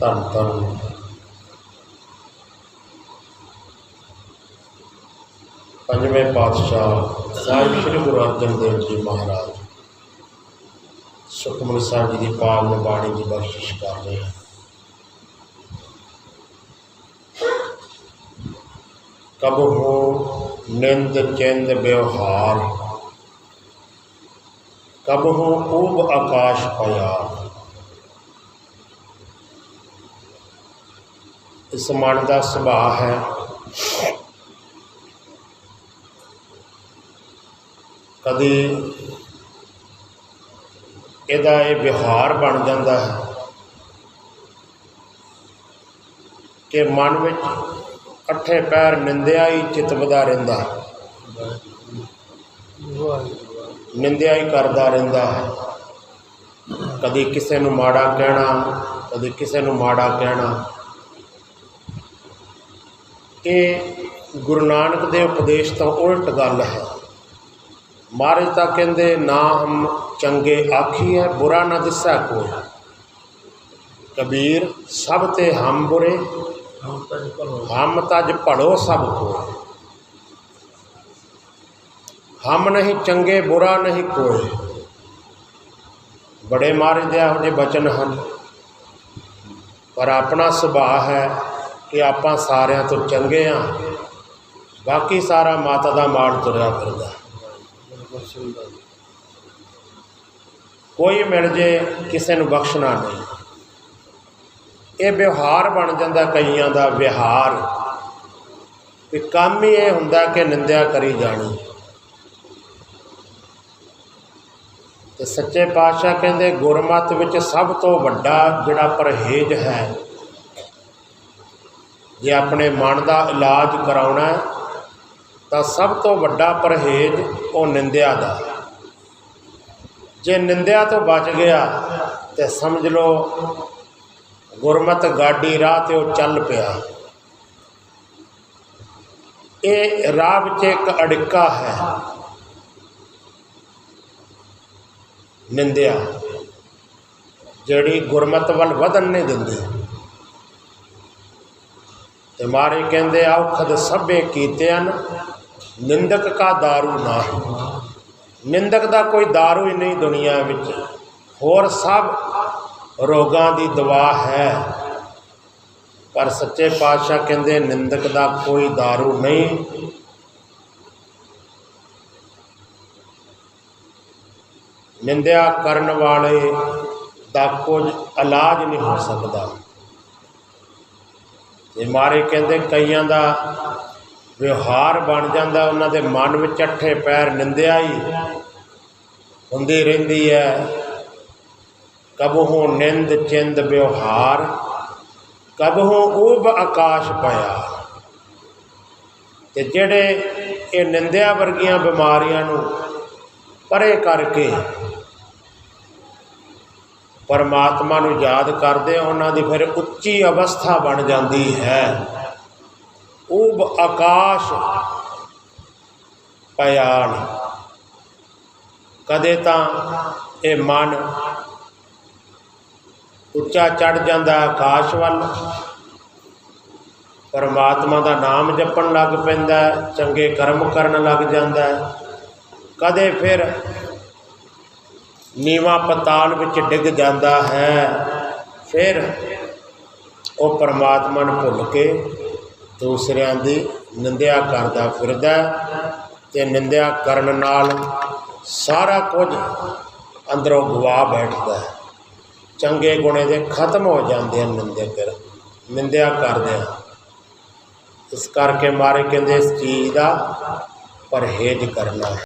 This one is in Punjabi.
ਧੰਨ ਧੰਨ ਪੰਜਵੇਂ ਪਾਤਸ਼ਾਹ ਸਾਹਿਬ ਸ੍ਰੀ ਗੁਰੂ ਅਰਜਨ ਦੇਵ ਜੀ ਮਹਾਰਾਜ ਸੁਖਮਨੀ ਸਾਹਿਬ ਜੀ ਦੀ ਪਾਵਨ ਬਾਣੀ ਦੀ ਬਖਸ਼ਿਸ਼ ਕਰ ਰਹੇ ਹਨ ਕਬ ਹੋ ਨਿੰਦ ਚਿੰਦ ਵਿਵਹਾਰ ਕਬ ਹੋ ਊਬ ਆਕਾਸ਼ ਪਿਆ ਇਸ ਮਨ ਦਾ ਸੁਭਾਅ ਹੈ। ਕਦੇ ਇਹਦਾ ਇਹ ਵਿਹਾਰ ਬਣ ਜਾਂਦਾ ਹੈ ਕਿ ਮਨ ਵਿੱਚ ਅੱਠੇ ਪੈਰ ਨਿੰਦਿਆ ਹੀ ਚਿਤਵਦਾ ਰਹਿੰਦਾ ਨਿੰਦਿਆ ਹੀ ਕਰਦਾ ਰਹਿੰਦਾ ਹੈ। ਕਦੇ ਕਿਸੇ ਨੂੰ ਮਾੜਾ ਕਹਿਣਾ, ਕਦੇ ਕਿਸੇ ਨੂੰ ਮਾੜਾ ਕਹਿਣਾ। ਇਹ ਗੁਰੂ ਨਾਨਕ ਦੇ ਉਪਦੇਸ਼ ਤੋਂ ਉਲਟ ਗੱਲ ਹੈ। ਮਹਾਰਾਜ ਤਾਂ ਕਹਿੰਦੇ, ਨਾ ਹਮ ਚੰਗੇ ਆਖੀ ਹੈ, ਬੁਰਾ ਨਾ ਦਿਸਾ ਕੋਈ। ਕਬੀਰ, ਸਭ ਤੇ ਹਮ ਬੁਰੇ। ਹਮ ਤਜ ਭੜੋ ਸਭ ਕੋਇ ਹਮ ਨਹੀਂ ਚੰਗੇ, ਬੁਰਾ ਨਹੀਂ ਕੋਈ ਬੜੇ ਮਹਾਰਾਜ ਦੇ ਇਹੋ ਜਿਹੇ ਬਚਨ ਹਨ। ਪਰ ਆਪਣਾ ਸੁਭਾਅ ਹੈ ਕਿ ਆਪਾਂ ਸਾਰਿਆਂ ਤੋਂ ਚੰਗੇ ਆ ਬਾਕੀ ਸਾਰਾ ਮਾਤਾ ਦਾ ਮਾਣ ਤੁਰਿਆ ਫਿਰਦਾ। ਕੋਈ ਮਿਲ ਜੇ, ਕਿਸੇ ਨੂੰ ਬਖਸ਼ਣਾ ਨਹੀਂ। ਇਹ ਵਿਵਹਾਰ ਬਣ ਜਾਂਦਾ ਕਈਆਂ ਦਾ ਵਿਹਾਰ। ਵੀ ਕੰਮ ਹੀ ਇਹ ਹੁੰਦਾ ਕਿ ਨਿੰਦਿਆ ਕਰੀ ਜਾਣੀ। ਤੇ ਸੱਚੇ ਪਾਤਸ਼ਾਹ ਕਹਿੰਦੇ, ਗੁਰਮਤ ਵਿੱਚ ਸਭ ਤੋਂ ਵੱਡਾ ਜਿਹੜਾ ਪਰਹੇਜ਼ ਹੈ ਜੇ ਆਪਣੇ ਮਨ ਦਾ ਇਲਾਜ ਕਰਾਉਣਾ ਤਾਂ ਸਭ ਤੋਂ ਵੱਡਾ ਪਰਹੇਜ਼ ਉਹ ਨਿੰਦਿਆ ਦਾ ਜੇ ਨਿੰਦਿਆ ਤੋਂ ਬਚ ਗਿਆ, ਤੇ ਸਮਝ ਲਓ ਗੁਰਮਤ ਗਾਡੀ ਰਾਹ ਤੇ ਉਹ ਚੱਲ ਪਿਆ। ਇਹ ਰਾਹ ਵਿੱਚ ਇੱਕ ਅੜਿੱਕਾ ਹੈ। ਨਿੰਦਿਆ, ਜਿਹੜੀ ਗੁਰਮਤ ਵੱਲ ਵਧਣ ਨਹੀਂ ਦਿੰਦੀ। ਤੇ ਮਾਰੇ ਕਹਿੰਦੇ ਔਖਦ ਸਭੇ ਕੀਤਿਆਂ ਨਿੰਦਕ ਕਾ दारू ਨਾ ਨਿੰਦਕ ਦਾ ਕੋਈ दारू ਹੀ ਨਹੀਂ ਦੁਨੀਆ ਵਿੱਚ ਹੋਰ ਸਭ ਰੋਗਾਂ ਦੀ ਦਵਾ ਹੈ ਪਰ ਸੱਚੇ ਪਾਤਸ਼ਾਹ ਕਹਿੰਦੇ ਨਿੰਦਕ ਦਾ ਕੋਈ दारू ਨਹੀਂ ਨਿੰਦਿਆ ਕਰਨ ਵਾਲੇ ਦਾ ਕੁਝ ਇਲਾਜ ਨਹੀਂ ਹੋ ਸਕਦਾ ਤੇ ਮਾਰੇ ਕਹਿੰਦੇ ਕਈਆਂ ਦਾ ਵਿਵਹਾਰ ਬਣ ਜਾਂਦਾ, ਉਹਨਾਂ ਦੇ ਮਨ ਵਿੱਚ ਅੱਠੇ ਪੈਰ ਨਿੰਦਿਆ ਹੀ। ਹੁੰਦੀ ਰਹਿੰਦੀ ਹੈ। ਕਬਹੁ ਨਿੰਦ, ਚਿੰਦ ਵਿਵਹਾਰ ਕਬਹੁ ਊਬ ਆਕਾਸ਼ ਪਿਆ। ਤੇ ਜਿਹੜੇ ਇਹ ਨਿੰਦਿਆ ਵਰਗੀਆਂ ਬਿਮਾਰੀਆਂ ਨੂੰ ਪਰੇ ਕਰਕੇ ਪਰਮਾਤਮਾ ਨੂੰ ਯਾਦ ਕਰਦੇ ਉਹਨਾਂ ਦੀ ਫਿਰ ਉੱਚੀ ਅਵਸਥਾ ਬਣ ਜਾਂਦੀ ਹੈ। ਊਬ ਆਕਾਸ਼ ਪਿਆਲ ਕਦੇ ਤਾਂ ਇਹ ਮਨ ਉੱਚਾ ਚੜ ਜਾਂਦਾ ਆਕਾਸ਼ ਵੱਲ। ਪਰਮਾਤਮਾ ਦਾ ਨਾਮ ਜਪਣ ਲੱਗ ਪੈਂਦਾ ਚੰਗੇ ਕਰਮ ਕਰਨ ਲੱਗ ਜਾਂਦਾ ਕਦੇ ਫਿਰ ਨੀਵਾ ਪਤਾਲ ਵਿੱਚ ਡਿੱਗ ਜਾਂਦਾ ਹੈ। ਫਿਰ ਉਹ ਪਰਮਾਤਮਾ ਨੂੰ ਭੁੱਲ ਕੇ ਦੂਸਰਿਆਂ ਦੀ ਨਿੰਦਿਆ ਕਰਦਾ ਫਿਰਦਾ ਹੈ ਤੇ ਨਿੰਦਿਆ ਕਰਨ ਨਾਲ ਸਾਰਾ ਕੁਝ ਅੰਦਰੋਂ ਗਵਾ ਬੈਠਦਾ ਹੈ। ਚੰਗੇ ਗੁਣੇ ਦੇ ਖਤਮ ਹੋ ਜਾਂਦੇ ਹਨ ਨਿੰਦਿਆ ਕਰ, ਨਿੰਦਿਆ ਕਰਦੇ ਆ ਇਸ ਕਰਕੇ ਮਾਰੇ ਕਹਿੰਦੇ, ਇਸ ਚੀਜ਼ ਦਾ ਪਰਹੇਜ਼ ਕਰਨਾ ਹੈ।